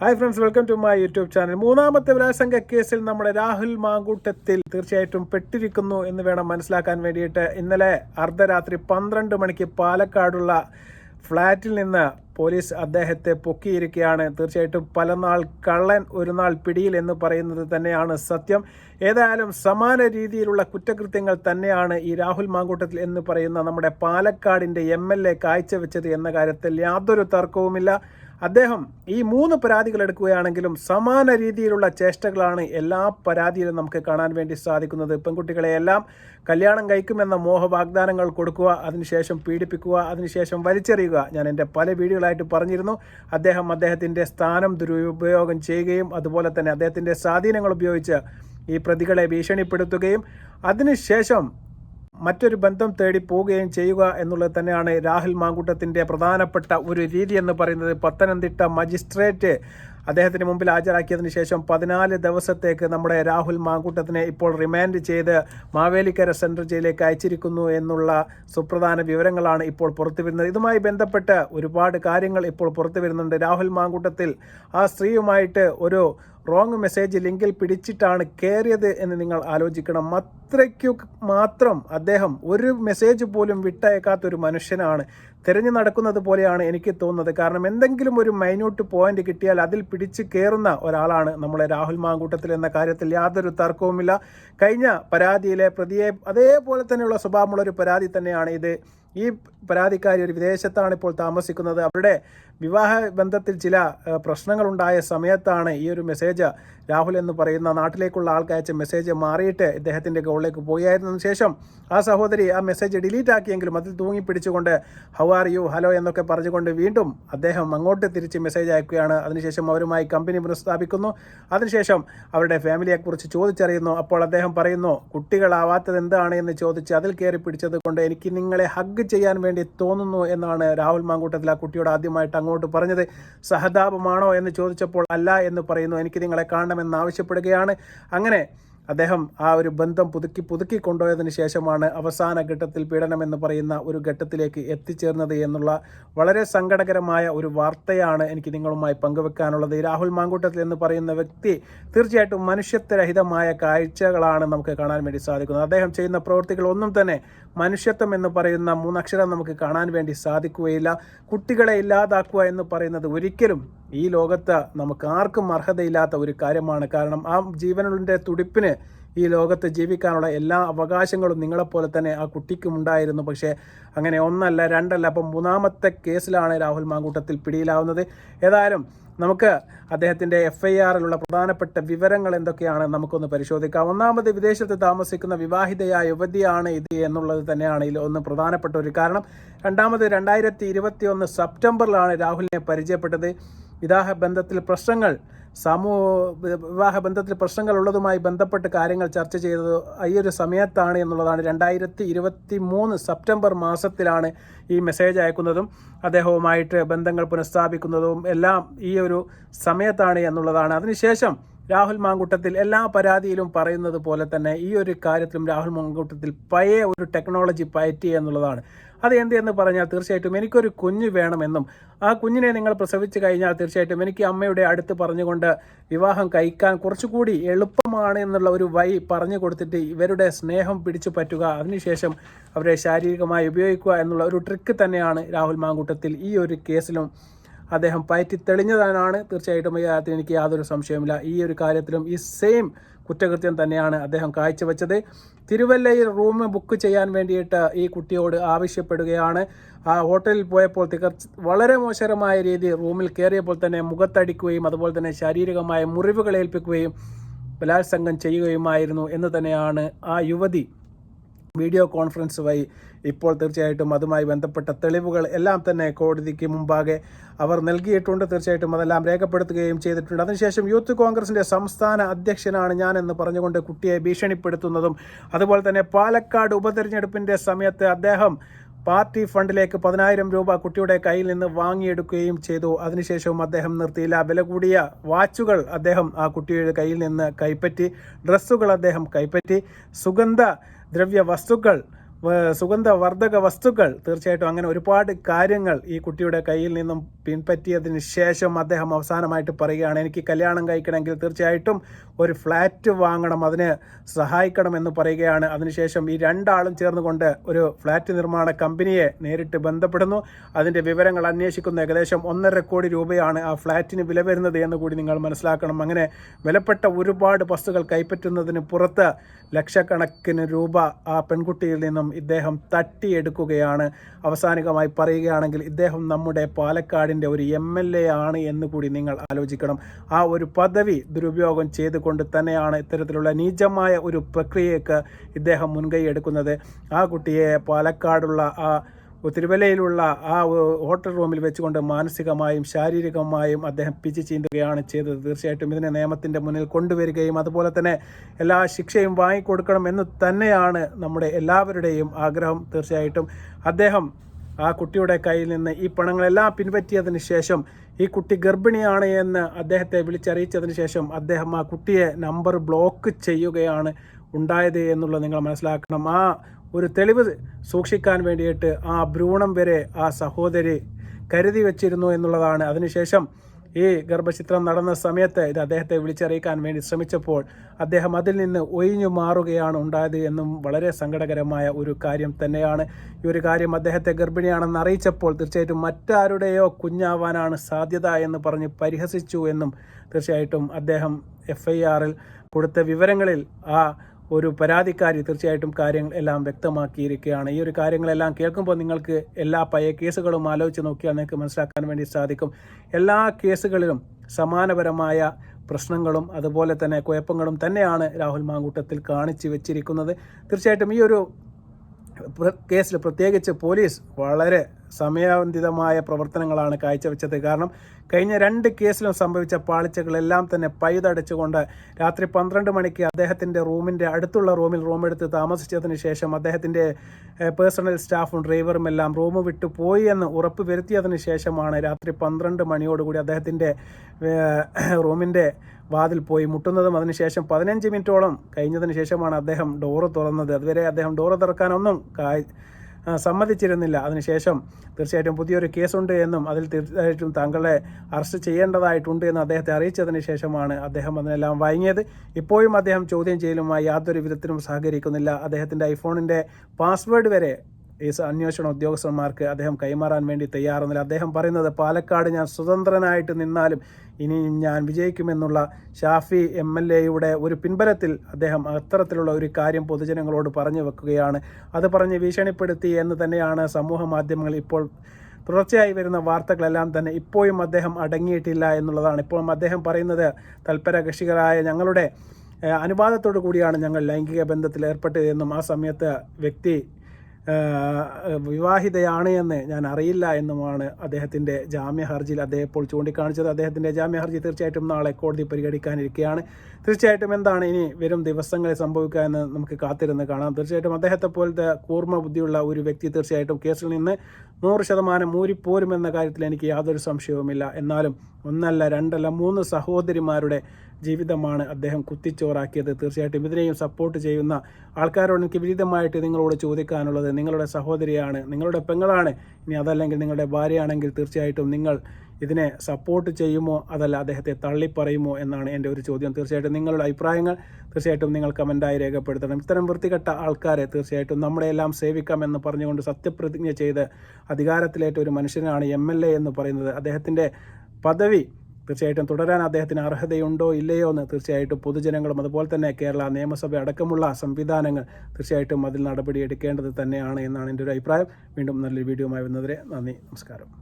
Hi friends welcome to my YouTube channel മൂന്നാമത്തെ ബലാത്സംഗ കേസിൽ നമ്മുടെ രാഹുൽ മാങ്കൂട്ടത്തിൽ തീർച്ചയായിട്ടും പെട്ടിരിക്കുന്നു എന്ന് വേണം മനസ്സിലാക്കാൻ വേണ്ടിയിട്ട്. ഇന്നലെ അർദ്ധരാത്രി പന്ത്രണ്ട് മണിക്ക് പാലക്കാടുള്ള ഫ്ലാറ്റിൽ നിന്ന് പോലീസ് അദ്ദേഹത്തെ പൊക്കിയിരിക്കുകയാണ്. തീർച്ചയായിട്ടും പല നാൾ കള്ളൻ ഒരു നാൾ പിടിയിൽ എന്ന് പറയുന്നത് തന്നെയാണ് സത്യം. ഏതായാലും സമാന രീതിയിലുള്ള കുറ്റകൃത്യങ്ങൾ തന്നെയാണ് ഈ രാഹുൽ മാങ്കൂട്ടത്തിൽ എന്ന് പറയുന്ന നമ്മുടെ പാലക്കാടിന്റെ എം എൽ എ കാഴ്ചവെച്ചത് എന്ന കാര്യത്തിൽ യാതൊരു തർക്കവുമില്ല. അദ്ദേഹം ഈ മൂന്ന് പരാതികൾ എടുക്കുകയാണെങ്കിലും സമാന രീതിയിലുള്ള ചേഷ്ടകളാണ് എല്ലാ പരാതിയിലും നമുക്ക് കാണാൻ വേണ്ടി സാധിക്കുന്നത്. പെൺകുട്ടികളെയെല്ലാം കല്യാണം കഴിക്കുമെന്ന മോഹ വാഗ്ദാനങ്ങൾ കൊടുക്കുക അതിനുശേഷം പീഡിപ്പിക്കുക അതിനുശേഷം വലിച്ചെറിയുക. ഞാൻ എന്റെ പല വീഡിയോകളായിട്ട് പറഞ്ഞിരുന്നു. അദ്ദേഹം അദ്ദേഹത്തിന്റെ സ്ഥാനം ദുരുപയോഗം ചെയ്യുകയും അതുപോലെ തന്നെ അദ്ദേഹത്തിന്റെ സ്വാധീനങ്ങൾ ഉപയോഗിച്ച് ഈ പ്രതികളെ ഭീഷണിപ്പെടുത്തുകയും അതിനുശേഷം മറ്റൊരു ബന്ധം തേടി പോവുകയും ചെയ്യുക എന്നുള്ളത് തന്നെയാണ് രാഹുൽ മാങ്കൂട്ടത്തിന്റെ പ്രധാനപ്പെട്ട ഒരു രീതി എന്ന് പറയുന്നത്. പത്തനംതിട്ട മജിസ്ട്രേറ്റ് അദ്ദേഹത്തിന് മുമ്പിൽ ഹാജരാക്കിയതിന് ശേഷം പതിനാല് ദിവസത്തേക്ക് നമ്മുടെ രാഹുൽ മാങ്കൂട്ടത്തിനെ ഇപ്പോൾ റിമാൻഡ് ചെയ്ത് മാവേലിക്കര സെൻട്രൽ ജയിലിലേക്ക് അയച്ചിരിക്കുന്നു എന്നുള്ള സുപ്രധാന വിവരങ്ങളാണ് ഇപ്പോൾ പുറത്തു വരുന്നത് ഇതുമായി ബന്ധപ്പെട്ട് ഒരുപാട് കാര്യങ്ങൾ ഇപ്പോൾ പുറത്തു വരുന്നുണ്ട് രാഹുൽ മാങ്കൂട്ടത്തിൽ ആ സ്ത്രീയുമായിട്ട് ഒരു റോങ് മെസ്സേജ് ലിങ്കിൽ പിടിച്ചിട്ടാണ് കയറിയത് എന്ന് നിങ്ങൾ ആലോചിക്കണം. അത്രയ്ക്കു മാത്രം അദ്ദേഹം ഒരു മെസ്സേജ് പോലും വിട്ടയക്കാത്ത ഒരു മനുഷ്യനാണ്. തിരഞ്ഞു നടക്കുന്നത് പോലെയാണ് എനിക്ക് തോന്നുന്നത്. കാരണം എന്തെങ്കിലും ഒരു മൈന്യൂട്ട് പോയിന്റ് കിട്ടിയാൽ അതിൽ പിടിച്ച് കയറുന്ന ഒരാളാണ് നമ്മളെ രാഹുൽ മാങ്കൂട്ടത്തിൽ എന്ന കാര്യത്തിൽ യാതൊരു തർക്കവുമില്ല. കഴിഞ്ഞ പരാതിയിലെ പ്രതിയെ അതേപോലെ തന്നെയുള്ള സ്വഭാവമുള്ള ഒരു പരാതി തന്നെയാണ് ഇത്. ഈ പരാതിക്കാരി ഒരു വിദേശത്താണ് ഇപ്പോൾ താമസിക്കുന്നത്. അവരുടെ വിവാഹ ബന്ധത്തിൽ ചില പ്രശ്നങ്ങളുണ്ടായ സമയത്താണ് ഈ ഒരു മെസ്സേജ് രാഹുൽ എന്ന് പറയുന്ന നാട്ടിലേക്കുള്ള ആൾക്ക് അയച്ച മെസ്സേജ് മാറിയിട്ട് ഇദ്ദേഹത്തിന്റെ ഗോളിലേക്ക് പോയായിരുന്നതിന് ശേഷം ആ സഹോദരി ആ മെസ്സേജ് ഡിലീറ്റ് ആക്കിയെങ്കിലും അതിൽ തൂങ്ങി പിടിച്ചുകൊണ്ട് ഹൗ ആർ യു ഹലോ എന്നൊക്കെ പറഞ്ഞുകൊണ്ട് വീണ്ടും അദ്ദേഹം അങ്ങോട്ട് തിരിച്ച് മെസ്സേജ് അയക്കുകയാണ്. അതിനുശേഷം അവരുമായി കമ്പനി പുനഃസ്ഥാപിക്കുന്നു. അതിനുശേഷം അവരുടെ ഫാമിലിയെക്കുറിച്ച് ചോദിച്ചറിയുന്നു. അപ്പോൾ അദ്ദേഹം പറയുന്നു കുട്ടികളാവാത്തത് എന്താണ്? എന്ന് ചോദിച്ച് അതിൽ കയറി പിടിച്ചത് കൊണ്ട് എനിക്ക് നിങ്ങളെ ഹഗ് ചെയ്യാൻ വേണ്ടി തോന്നുന്നു എന്നാണ് രാഹുൽ മാങ്കൂട്ടത്തിൽ ആ കുട്ടിയോട് ആദ്യമായിട്ട് അങ്ങോട്ട് പറഞ്ഞത്. സഹതാപമാണോ എന്ന് ചോദിച്ചപ്പോൾ അല്ല എന്ന് പറയുന്നു. എനിക്ക് നിങ്ങളെ കാണണമെന്ന് ആവശ്യപ്പെടുകയാണ്. അങ്ങനെ അദ്ദേഹം ആ ഒരു ബന്ധം പുതുക്കി പുതുക്കി കൊണ്ടുപോയതിനു ശേഷമാണ് അവസാന ഘട്ടത്തിൽ പീഡനം എന്ന് പറയുന്ന ഒരു ഘട്ടത്തിലേക്ക് എത്തിച്ചേർന്നത് എന്നുള്ള വളരെ സങ്കടകരമായ ഒരു വാർത്തയാണ് എനിക്ക് നിങ്ങളുമായി പങ്കുവെക്കാനുള്ളത്. രാഹുൽ മാങ്കൂട്ടത്തിൽ എന്ന് പറയുന്ന വ്യക്തി തീർച്ചയായിട്ടും മനുഷ്യത്വരഹിതമായ കാഴ്ചകളാണ് നമുക്ക് കാണാൻ വേണ്ടി സാധിക്കുന്നത്. അദ്ദേഹം ചെയ്യുന്ന പ്രവൃത്തികൾ ഒന്നും തന്നെ മനുഷ്യത്വം എന്ന് പറയുന്ന മൂന്നക്ഷരം നമുക്ക് കാണാൻ വേണ്ടി സാധിക്കുകയില്ല. കുട്ടികളെ ഇല്ലാതാക്കുക എന്ന് പറയുന്നത് ഒരിക്കലും ഈ ലോകത്ത് നമുക്ക് ആർക്കും അർഹതയില്ലാത്ത ഒരു കാര്യമാണ്. കാരണം ആ ജീവനുടെ തുടിപ്പിന് ഈ ലോകത്ത് ജീവിക്കാനുള്ള എല്ലാ അവകാശങ്ങളും നിങ്ങളെപ്പോലെ തന്നെ ആ കുട്ടിക്കും ഉണ്ടായിരുന്നു പക്ഷേ അങ്ങനെ ഒന്നല്ല രണ്ടല്ല. അപ്പം മൂന്നാമത്തെ കേസിലാണ് രാഹുൽ മാങ്കൂട്ടത്തിൽ പിടിയിലാവുന്നത്. ഏതായാലും നമുക്ക് അദ്ദേഹത്തിന്റെ എഫ് ഐ ആറിലുള്ള പ്രധാനപ്പെട്ട വിവരങ്ങൾ എന്തൊക്കെയാണ് നമുക്കൊന്ന് പരിശോധിക്കാം. ഒന്നാമത് വിദേശത്ത് താമസിക്കുന്ന വിവാഹിതയായ യുവതിയാണ് ഇത് എന്നുള്ളത് തന്നെയാണ് ഇതിൽ ഒന്ന് പ്രധാനപ്പെട്ട ഒരു കാരണം. രണ്ടാമത് രണ്ടായിരത്തി ഇരുപത്തി ഒന്ന് സെപ്റ്റംബറിലാണ് രാഹുലിനെ പരിചയപ്പെട്ടത്. വിവാഹ ബന്ധത്തിൽ പ്രശ്നങ്ങൾ സമൂഹ വിവാഹ ബന്ധത്തിൽ പ്രശ്നങ്ങൾ ഉള്ളതുമായി ബന്ധപ്പെട്ട് കാര്യങ്ങൾ ചർച്ച ചെയ്തത് ഈ ഒരു സമയത്താണ് എന്നുള്ളതാണ്. രണ്ടായിരത്തി ഇരുപത്തി മൂന്ന് സെപ്റ്റംബർ മാസത്തിലാണ് ഈ മെസ്സേജ് അയക്കുന്നതും അദ്ദേഹവുമായിട്ട് ബന്ധങ്ങൾ പുനഃസ്ഥാപിക്കുന്നതും എല്ലാം ഈ ഒരു സമയത്താണ് എന്നുള്ളതാണ്. അതിനുശേഷം രാഹുൽ മാങ്കൂട്ടത്തിൽ എല്ലാ പരാതിയിലും പറയുന്നത് പോലെ തന്നെ ഈ ഒരു കാര്യത്തിലും രാഹുൽ മാങ്കൂട്ടത്തിൽ പഴയ ഒരു ടെക്നോളജി പയറ്റി എന്നുള്ളതാണ്. അത് എന്ത് എന്ന് പറഞ്ഞാൽ തീർച്ചയായിട്ടും എനിക്കൊരു കുഞ്ഞ് വേണമെന്നും ആ കുഞ്ഞിനെ നിങ്ങൾ പ്രസവിച്ചു കഴിഞ്ഞാൽ തീർച്ചയായിട്ടും എനിക്ക് അമ്മയുടെ അടുത്ത് പറഞ്ഞുകൊണ്ട് വിവാഹം കഴിക്കാൻ കുറച്ചുകൂടി എളുപ്പമാണ് എന്നുള്ള ഒരു വൈ പറഞ്ഞു കൊടുത്തിട്ട് ഇവരുടെ സ്നേഹം പിടിച്ചു പറ്റുക അതിനുശേഷം അവരെ ശാരീരികമായി ഉപയോഗിക്കുക എന്നുള്ള ഒരു ട്രിക്ക് തന്നെയാണ് രാഹുൽ മാങ്കൂട്ടത്തിൽ ഈ ഒരു കേസിലും അദ്ദേഹം പയറ്റി തെളിഞ്ഞതാണ് തീർച്ചയായിട്ടും ഈ കാര്യത്തിൽ എനിക്ക് യാതൊരു സംശയവുമില്ല. ഈ ഒരു കാര്യത്തിലും ഈ സെയിം കുറ്റകൃത്യം തന്നെയാണ് അദ്ദേഹം കാഴ്ചവെച്ചത്. തിരുവല്ലയിൽ റൂം ബുക്ക് ചെയ്യാൻ വേണ്ടിയിട്ട് ഈ കുട്ടിയോട് ആവശ്യപ്പെടുകയാണ്. ആ ഹോട്ടലിൽ പോയപ്പോൾ തികച്ച് വളരെ മോശകരമായ രീതി റൂമിൽ കയറിയപ്പോൾ തന്നെ മുഖത്തടിക്കുകയും അതുപോലെ തന്നെ ശാരീരികമായ മുറിവുകൾ ഏൽപ്പിക്കുകയും ബലാത്സംഗം ചെയ്യുകയുമായിരുന്നു എന്ന് തന്നെയാണ് ആ യുവതി വീഡിയോ കോൺഫറൻസ് വഴി ഇപ്പോൾ തീർച്ചയായിട്ടും അതുമായി ബന്ധപ്പെട്ട തെളിവുകൾ എല്ലാം തന്നെ കോടതിക്ക് മുമ്പാകെ അവർ നൽകിയിട്ടുണ്ട്. തീർച്ചയായിട്ടും അതെല്ലാം രേഖപ്പെടുത്തുകയും ചെയ്തിട്ടുണ്ട്. അതിനുശേഷം യൂത്ത് കോൺഗ്രസിന്റെ സംസ്ഥാന അധ്യക്ഷനാണ് ഞാനെന്ന് പറഞ്ഞുകൊണ്ട് കുട്ടിയെ ഭീഷണിപ്പെടുത്തുന്നതും അതുപോലെ തന്നെ പാലക്കാട് ഉപതെരഞ്ഞെടുപ്പിന്റെ സമയത്ത് അദ്ദേഹം പാർട്ടി ഫണ്ടിലേക്ക് പതിനായിരം രൂപ കുട്ടിയുടെ കയ്യിൽ നിന്ന് വാങ്ങിയെടുക്കുകയും ചെയ്തു. അതിനുശേഷവും അദ്ദേഹം നിർത്തിയില്ല. വില കൂടിയ വാച്ചുകൾ അദ്ദേഹം ആ കുട്ടിയുടെ കയ്യിൽ നിന്ന് കൈപ്പറ്റി ഡ്രസ്സുകൾ അദ്ദേഹം കൈപ്പറ്റി സുഗന്ധ ദ്രവ്യ വസ്തുക്കൾ വ- സുഗന്ധവർദ്ധക വസ്തുക്കൾ തീർച്ചയായിട്ടും അങ്ങനെ ഒരുപാട് കാര്യങ്ങൾ ഈ കുട്ടിയുടെ കയ്യിൽ നിന്നും പിൻപറ്റിയതിന് ശേഷം അദ്ദേഹം അവസാനമായിട്ട് പറയുകയാണ് എനിക്ക് കല്യാണം കഴിക്കണമെങ്കിൽ തീർച്ചയായിട്ടും ഒരു ഫ്ലാറ്റ് വാങ്ങണം അതിന് സഹായിക്കണം എന്ന് പറയുകയാണ്. അതിനുശേഷം ഈ രണ്ടാളും ചേർന്നുകൊണ്ട് ഒരു ഫ്ലാറ്റ് നിർമ്മാണ കമ്പനിയെ നേരിട്ട് ബന്ധപ്പെടുന്നു. അതിന്റെ വിവരങ്ങൾ അന്വേഷിക്കുന്ന ഏകദേശം ഒന്നര കോടി രൂപയാണ് ആ ഫ്ലാറ്റിന് വില വരുന്നത് എന്ന് കൂടി നിങ്ങൾ മനസ്സിലാക്കണം. അങ്ങനെ വിലപ്പെട്ട ഒരുപാട് വസ്തുക്കൾ കൈപ്പറ്റുന്നതിന് പുറത്ത് ലക്ഷക്കണക്കിന് രൂപ ആ പെൺകുട്ടിയിൽ നിന്നും ഇദ്ദേഹം തട്ടിയെടുക്കുകയാണ്. അവസാനികമായി പറയുകയാണെങ്കിൽ ഇദ്ദേഹം നമ്മുടെ പാലക്കാടിന്റെ ഒരു എം എൽ എ ആണ് എന്ന് കൂടി നിങ്ങൾ ആലോചിക്കണം. ആ ഒരു പദവി ദുരുപയോഗം ചെയ്തുകൊണ്ട് തന്നെയാണ് ഇത്തരത്തിലുള്ള നീചമായ ഒരു പ്രക്രിയയ്ക്ക് ഇദ്ദേഹം മുൻകൈ എടുക്കുന്നത്. ആ കുട്ടിയെ പാലക്കാടുള്ള ആ തിരുവല്ലയിലുള്ള ആ ഹോട്ടൽ റൂമിൽ വെച്ചുകൊണ്ട് മാനസികമായും ശാരീരികമായും അദ്ദേഹം പിച്ച് ചീന്തുകയാണ് ചെയ്തത്. തീർച്ചയായിട്ടും ഇതിനെ നിയമത്തിന്റെ മുന്നിൽ കൊണ്ടുവരികയും അതുപോലെ തന്നെ എല്ലാ ശിക്ഷയും വാങ്ങിക്കൊടുക്കണം എന്ന് തന്നെയാണ് നമ്മുടെ എല്ലാവരുടെയും ആഗ്രഹം. തീർച്ചയായിട്ടും അദ്ദേഹം ആ കുട്ടിയുടെ കയ്യിൽ നിന്ന് ഈ പണങ്ങളെല്ലാം പിൻപറ്റിയതിന് ശേഷം ഈ കുട്ടി ഗർഭിണിയാണ് എന്ന് അദ്ദേഹത്തെ വിളിച്ചറിയിച്ചതിന് ശേഷം അദ്ദേഹം ആ കുട്ടിയെ നമ്പർ ബ്ലോക്ക് ചെയ്യുകയാണ് ഉണ്ടായത് എന്നുള്ളത് നിങ്ങൾ മനസ്സിലാക്കണം. ആ ഒരു തെളിവ് സൂക്ഷിക്കാൻ വേണ്ടിയിട്ട് ആ ഭ്രൂണം വരെ ആ സഹോദരി കരുതി വെച്ചിരുന്നു എന്നുള്ളതാണ്. അതിനുശേഷം ഈ ഗർഭചിത്രം നടന്ന സമയത്ത് ഇത് അദ്ദേഹത്തെ വിളിച്ചറിയിക്കാൻ വേണ്ടി ശ്രമിച്ചപ്പോൾ അദ്ദേഹം അതിൽ നിന്ന് ഒഴിഞ്ഞു മാറുകയാണ് ഉണ്ടായത് എന്നും വളരെ സങ്കടകരമായ ഒരു കാര്യം തന്നെയാണ്. ഈ ഒരു കാര്യം അദ്ദേഹത്തെ ഗർഭിണിയാണെന്ന് അറിയിച്ചപ്പോൾ തീർച്ചയായിട്ടും മറ്റാരുടെയോ കുഞ്ഞാവാനാണ് സാധ്യത എന്ന് പറഞ്ഞ് പരിഹസിച്ചു എന്നും തീർച്ചയായിട്ടും അദ്ദേഹം എഫ് ഐ ആറിൽ കൊടുത്ത വിവരങ്ങളിൽ ആ ഒരു പരാതിക്കാരി തീർച്ചയായിട്ടും കാര്യങ്ങൾ എല്ലാം വ്യക്തമാക്കിയിരിക്കുകയാണ്. ഈ ഒരു കാര്യങ്ങളെല്ലാം കേൾക്കുമ്പോൾ നിങ്ങൾക്ക് എല്ലാ പഴയ കേസുകളും ആലോചിച്ച് നോക്കിയാൽ നിങ്ങൾക്ക് മനസ്സിലാക്കാൻ വേണ്ടി സാധിക്കും. എല്ലാ കേസുകളിലും സമാനപരമായ പ്രശ്നങ്ങളും അതുപോലെ തന്നെ കുഴപ്പങ്ങളും തന്നെയാണ് രാഹുൽ മാങ്കൂട്ടത്തിൽ കാണിച്ചു വെച്ചിരിക്കുന്നത്. തീർച്ചയായിട്ടും ഈ ഒരു കേസിൽ പ്രത്യേകിച്ച് പോലീസ് വളരെ സമയബന്ധിതമായ പ്രവർത്തനങ്ങളാണ് കാഴ്ചവെച്ചത്. കാരണം കഴിഞ്ഞ രണ്ട് കേസിലും സംഭവിച്ച പാളിച്ചകളെല്ലാം തന്നെ പഴുതടച്ചുകൊണ്ട് രാത്രി പന്ത്രണ്ട് മണിക്ക് അദ്ദേഹത്തിന്റെ റൂമിന്റെ അടുത്തുള്ള റൂമിൽ റൂമെടുത്ത് താമസിച്ചതിന് ശേഷം അദ്ദേഹത്തിന്റെ പേഴ്സണൽ സ്റ്റാഫും ഡ്രൈവറും എല്ലാം റൂം വിട്ടു പോയി എന്ന് ഉറപ്പ് വരുത്തിയതിന് ശേഷമാണ് രാത്രി പന്ത്രണ്ട് മണിയോടുകൂടി അദ്ദേഹത്തിന്റെ റൂമിന്റെ വാതിൽ പോയി മുട്ടുന്നതും അതിനുശേഷം പതിനഞ്ച് മിനിറ്റോളം കഴിഞ്ഞതിന് ശേഷമാണ് അദ്ദേഹം ഡോറ് തുറന്നത്. അതുവരെ അദ്ദേഹം ഡോറ് തുറക്കാനൊന്നും സമ്മതിച്ചിരുന്നില്ല. അതിനുശേഷം തീർച്ചയായിട്ടും പുതിയൊരു കേസുണ്ട് എന്നും അതിൽ തീർച്ചയായിട്ടും താങ്കളെ അറസ്റ്റ് ചെയ്യേണ്ടതായിട്ടുണ്ട് എന്ന് അദ്ദേഹത്തെ അറിയിച്ചതിന് ശേഷമാണ് അദ്ദേഹം അതിനെല്ലാം വഴങ്ങിയത്. ഇപ്പോഴും അദ്ദേഹം ചോദ്യം ചെയ്യലുമായി യാതൊരു വിധത്തിലും സഹകരിക്കുന്നില്ല. അദ്ദേഹത്തിന്റെ ഐഫോണിന്റെ പാസ്വേഡ് വരെ ഈ അന്വേഷണ ഉദ്യോഗസ്ഥന്മാർക്ക് അദ്ദേഹം കൈമാറാൻ വേണ്ടി തയ്യാറെന്നില്ല. അദ്ദേഹം പറയുന്നത് പാലക്കാട് ഞാൻ സ്വതന്ത്രനായിട്ട് നിന്നാലും ഇനിയും ഞാൻ വിജയിക്കുമെന്നുള്ള ഷാഫി എം എൽ എയുടെ ഒരു പിൻബലത്തിൽ അദ്ദേഹം അത്തരത്തിലുള്ള ഒരു കാര്യം പൊതുജനങ്ങളോട് പറഞ്ഞു വെക്കുകയാണ്. അത് പറഞ്ഞ് ഭീഷണിപ്പെടുത്തി എന്ന് തന്നെയാണ് സമൂഹ മാധ്യമങ്ങൾ ഇപ്പോൾ തുടർച്ചയായി വരുന്ന വാർത്തകളെല്ലാം തന്നെ ഇപ്പോഴും അദ്ദേഹം അടങ്ങിയിട്ടില്ല എന്നുള്ളതാണ്. ഇപ്പോഴും അദ്ദേഹം പറയുന്നത് തൽപര ഞങ്ങളുടെ അനുവാദത്തോടു കൂടിയാണ് ഞങ്ങൾ ലൈംഗിക ബന്ധത്തിൽ ഏർപ്പെട്ടതെന്നും ആ സമയത്ത് വ്യക്തി വിവാഹിതയാണ് എന്ന് ഞാൻ അറിയില്ല എന്നുമാണ് അദ്ദേഹത്തിന്റെ ജാമ്യ ഹർജിയിൽ അദ്ദേഹം ഇപ്പോൾ ചൂണ്ടിക്കാണിച്ചത്. അദ്ദേഹത്തിന്റെ ജാമ്യ ഹർജി തീർച്ചയായിട്ടും നാളെ കോടതി പരിഗണിക്കാനിരിക്കുകയാണ്. തീർച്ചയായിട്ടും എന്താണ് ഇനി വരും ദിവസങ്ങളിൽ സംഭവിക്കുക എന്ന് നമുക്ക് കാത്തിരുന്ന് കാണാം. തീർച്ചയായിട്ടും അദ്ദേഹത്തെ പോലത്തെ കൂർമ്മ ബുദ്ധിയുള്ള ഒരു വ്യക്തി തീർച്ചയായിട്ടും കേസിൽ നിന്ന് നൂറ് ശതമാനം മൂരിപ്പോരുമെന്ന കാര്യത്തിൽ എനിക്ക് യാതൊരു സംശയവുമില്ല. എന്നാലും ഒന്നല്ല രണ്ടല്ല മൂന്ന് സഹോദരിമാരുടെ ജീവിതമാണ് അദ്ദേഹം കുത്തിച്ചോറാക്കിയത്. തീർച്ചയായിട്ടും ഇതിനെയും സപ്പോർട്ട് ചെയ്യുന്ന ആൾക്കാരോട് എനിക്ക് വിരുദ്ധമായിട്ട് നിങ്ങളോട് ചോദിക്കാനുള്ളത് നിങ്ങളുടെ സഹോദരിയാണ് നിങ്ങളുടെ പെങ്ങളാണ്. ഇനി അതല്ലെങ്കിൽ നിങ്ങളുടെ ഭാര്യയാണെങ്കിൽ തീർച്ചയായിട്ടും നിങ്ങൾ ഇതിനെ സപ്പോർട്ട് ചെയ്യുമോ അതല്ല അദ്ദേഹത്തെ തള്ളിപ്പറയുമോ എന്നാണ് എന്റെ ഒരു ചോദ്യം. തീർച്ചയായിട്ടും നിങ്ങളുടെ അഭിപ്രായങ്ങൾ തീർച്ചയായിട്ടും നിങ്ങൾ കമന്റായി രേഖപ്പെടുത്തണം. ഇത്തരം വൃത്തികെട്ട ആൾക്കാരെ തീർച്ചയായിട്ടും നമ്മളെല്ലാം സേവിക്കാമെന്ന് പറഞ്ഞുകൊണ്ട് സത്യപ്രതിജ്ഞ ചെയ്ത് അധികാരത്തിലേറ്റ ഒരു മനുഷ്യനാണ് എം എന്ന് പറയുന്നത്. അദ്ദേഹത്തിന്റെ പദവി തീർച്ചയായിട്ടും തുടരാൻ അദ്ദേഹത്തിന് അർഹതയുണ്ടോ ഇല്ലയോ എന്ന് തീർച്ചയായിട്ടും പൊതുജനങ്ങളും അതുപോലെ തന്നെ കേരള നിയമസഭ അടക്കമുള്ള സംവിധാനങ്ങൾ തീർച്ചയായിട്ടും അതിൽ നടപടി എടുക്കേണ്ടത് തന്നെയാണ് എന്നാണ് എന്റെ ഒരു അഭിപ്രായം. വീണ്ടും നല്ലൊരു വീഡിയോയുമായി വരുന്നവരെ നന്ദി നമസ്കാരം.